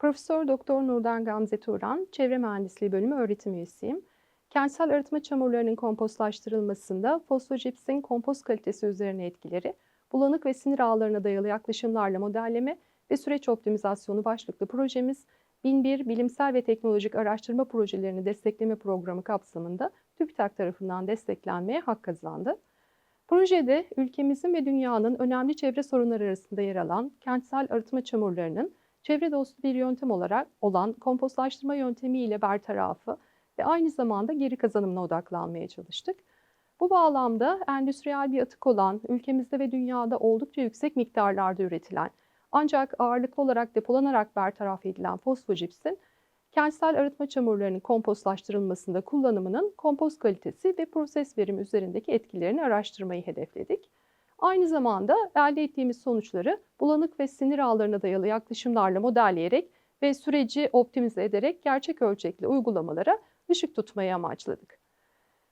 Profesör Doktor Nurdan Gamze Turan, Çevre Mühendisliği Bölümü öğretim üyesiyim. Kentsel arıtma çamurlarının kompostlaştırılmasında fosfojipsin kompost kalitesi üzerine etkileri, bulanık ve sinir ağlarına dayalı yaklaşımlarla modelleme ve süreç optimizasyonu başlıklı projemiz 1001 Bilimsel ve Teknolojik Araştırma Projelerini Destekleme Programı kapsamında TÜBİTAK tarafından desteklenmeye hak kazandı. Projede ülkemizin ve dünyanın önemli çevre sorunları arasında yer alan kentsel arıtma çamurlarının çevre dostu bir yöntem olarak olan kompostlaştırma yöntemiyle bertarafı ve aynı zamanda geri kazanımına odaklanmaya çalıştık. Bu bağlamda endüstriyel bir atık olan, ülkemizde ve dünyada oldukça yüksek miktarlarda üretilen ancak ağırlıklı olarak depolanarak bertaraf edilen fosfojipsin kentsel arıtma çamurlarının kompostlaştırılmasında kullanımının kompost kalitesi ve proses verimi üzerindeki etkilerini araştırmayı hedefledik. Aynı zamanda elde ettiğimiz sonuçları bulanık ve sinir ağlarına dayalı yaklaşımlarla modelleyerek ve süreci optimize ederek gerçek ölçekli uygulamalara ışık tutmayı amaçladık.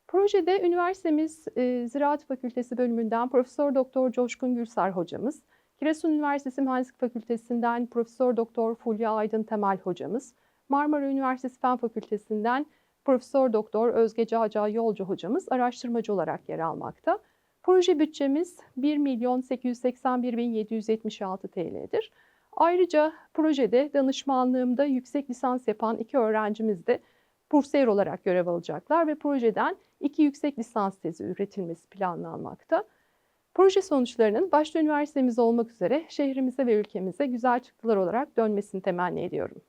Projede üniversitemiz e, Ziraat Fakültesi bölümünden Profesör Doktor Coşkun Gülsar hocamız, Giresun Üniversitesi Mühendislik Fakültesinden Profesör Doktor Fulya Aydın Temel hocamız, Marmara Üniversitesi Fen Fakültesinden Profesör Doktor Özge Caca Yolcu hocamız araştırmacı olarak yer almakta. Proje bütçemiz 1 milyon 881 bin 776 TL'dir. Ayrıca projede danışmanlığımda yüksek lisans yapan iki öğrencimiz de bursiyer olarak görev alacaklar ve projeden iki yüksek lisans tezi üretilmesi planlanmakta. Proje sonuçlarının başta üniversitemiz olmak üzere şehrimize ve ülkemize güzel çıktılar olarak dönmesini temenni ediyorum.